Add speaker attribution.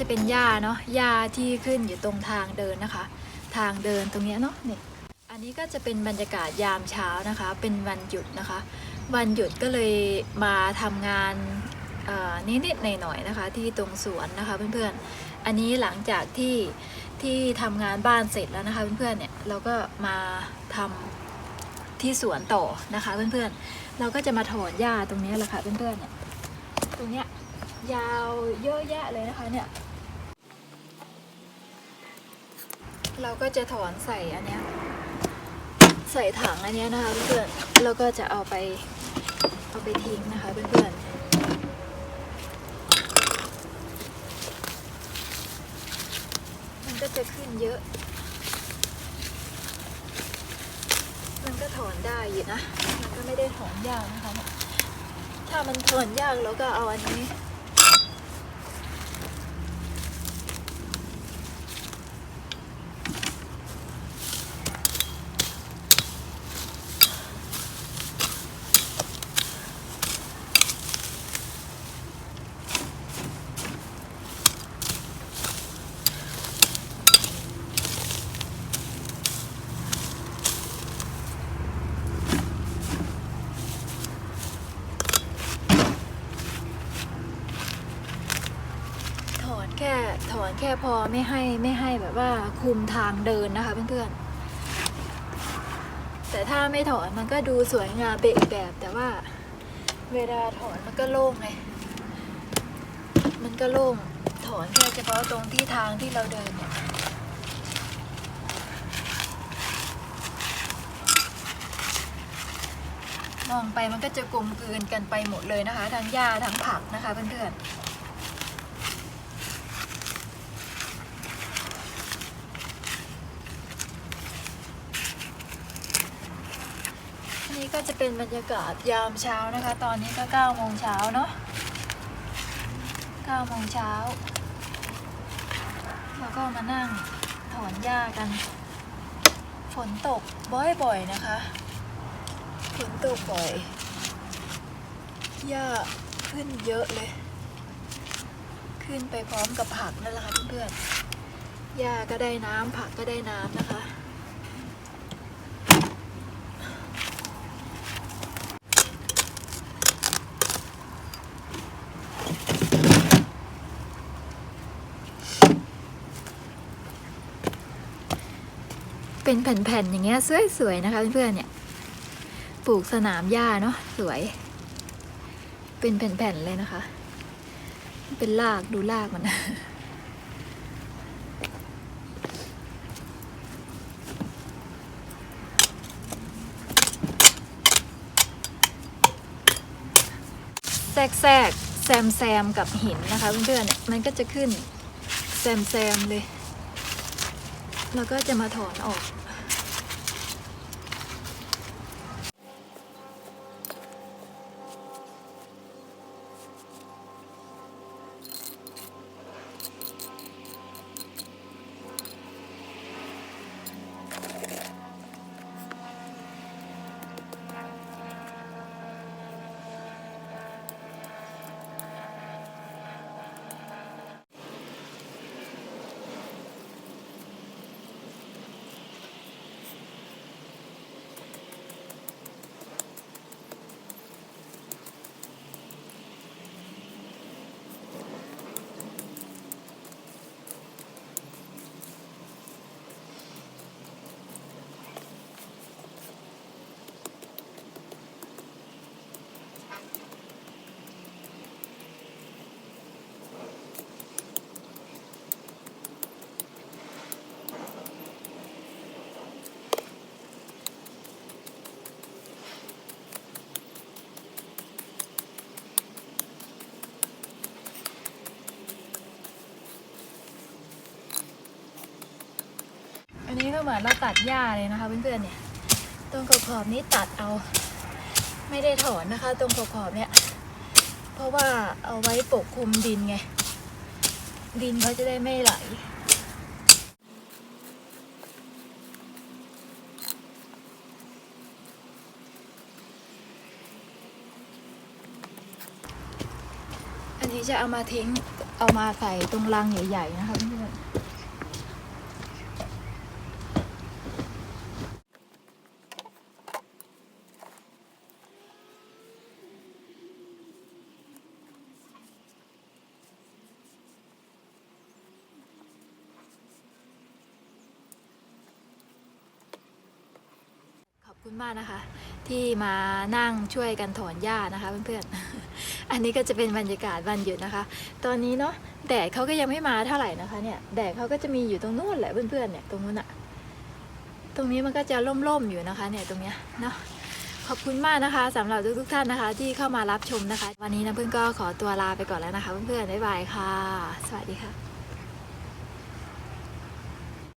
Speaker 1: จะเป็นหญ้าเนาะหญ้าที่ขึ้นอยู่ตรงทางเดินนะคะ ทางเดินตรงเนี้ยเนาะเนี่ยอันนี้ก็จะเป็นบรรยากาศยามเช้านะคะ เป็นวันหยุดนะคะ วันหยุดก็เลยมาทำงานอ่อนิดๆหน่อยๆนะคะ ที่ตรงสวนนะคะเพื่อนๆ อันนี้หลังจากที่ที่ทำงานบ้านเสร็จแล้วนะคะเพื่อนๆเนี่ยเราก็มาทำที่สวนต่อนะคะเพื่อนๆ เราก็จะมาถอนหญ้าตรงนี้แหละค่ะเพื่อนๆเนี่ยตรงเนี้ยยาวเยอะแยะเลยนะคะเนี่ย เราก็จะถอนใส่อันเนี้ยใส่ถังอันเนี้ยนะคะเพื่อนๆแล้วก็จะเอาไปเอาไปทิ้งนะคะเพื่อนๆมันก็จะขึ้นเยอะ มันก็ถอนได้อยู่นะ มันก็ไม่ได้ถอนยากนะคะ ถ้ามันถอนยากเราก็เอาอันนี้ แค่ถอนแค่พอไม่ให้ไม่ให้แบบว่าคุมทางเดินนะคะเพื่อนๆ แต่ถ้าไม่ถอนมันก็ดูสวยงามไปอีกแบบ แต่ว่าเวลาถอนมันก็โล่งไง มันก็โล่งถอนแค่เฉพาะตรงที่ทางที่เราเดินเนี่ยมองไปมันก็จะกลมกลืนกันไปหมดเลยนะคะ ทั้งหญ้าทั้งผักนะคะเพื่อนๆ อันนี้ ก็จะเป็นบรรยากาศยามเช้านะคะ ตอนนี้ก็9โมงเช้าเนาะ9โมงเช้าแล้วก็มานั่งถอนหญ้ากัน ฝนตกบ่อยๆนะคะ ฝนตกบ่อยหญ้าขึ้นเยอะเลย ขึ้นไปพร้อมกับผักนั่นแหละค่ะเพื่อนๆหญ้าก็ได้น้ำผักก็ได้น้ำนะคะ เป็นแผ่นๆอย่างเงี้ยสวยๆนะคะเพื่อนๆเนี่ย ปลูกสนามหญ้าเนาะสวย เป็นแผ่นๆเลยนะคะ เป็นรากดูรากมันแทรกแทรกแซมแซมกับหินนะคะเพื่อนๆเนี่ยมันก็จะขึ้นแซมแซมเลย แล้วก็จะมาถอนออก เหมือนเราตัดหญ้าเลยนะคะเพื่อนๆเนี่ย ตรงขอบๆนี้ตัดเอา ไม่ได้ถอนนะคะ ตรงขอบๆเนี่ย เพราะว่าเอาไว้ปกคลุมดินไง ดินเขาจะได้ไม่ไหลอันี้จะเอามาทิ้ง เอามาใส่ตรงรังใหญ่ๆนะคะเพื่อน คุณมากนะคะ ที่มานั่งช่วยกันถอนหญ้านะคะเพื่อนๆ อันนี้ก็จะเป็นบรรยากาศวันหยุดนะคะ ตอนนี้เนาะแดดเขาก็ยังไม่มาเท่าไหร่นะคะเนี่ยแดดเขาก็จะมีอยู่ตรงนู้นแหละเพื่อนๆเนี่ยตรงนู้นอะตรงนี้มันก็จะร่มๆอยู่นะคะเนี่ยตรงเนี้ยเนาะขอบคุณมากนะคะสำหรับทุกๆท่านนะคะ ที่เข้ามารับชมนะคะ วันนี้นะเพื่อนก็ขอตัวลาไปก่อนแล้วนะคะ เพื่อนๆบ๊ายบายค่ะ สวัสดีค่ะ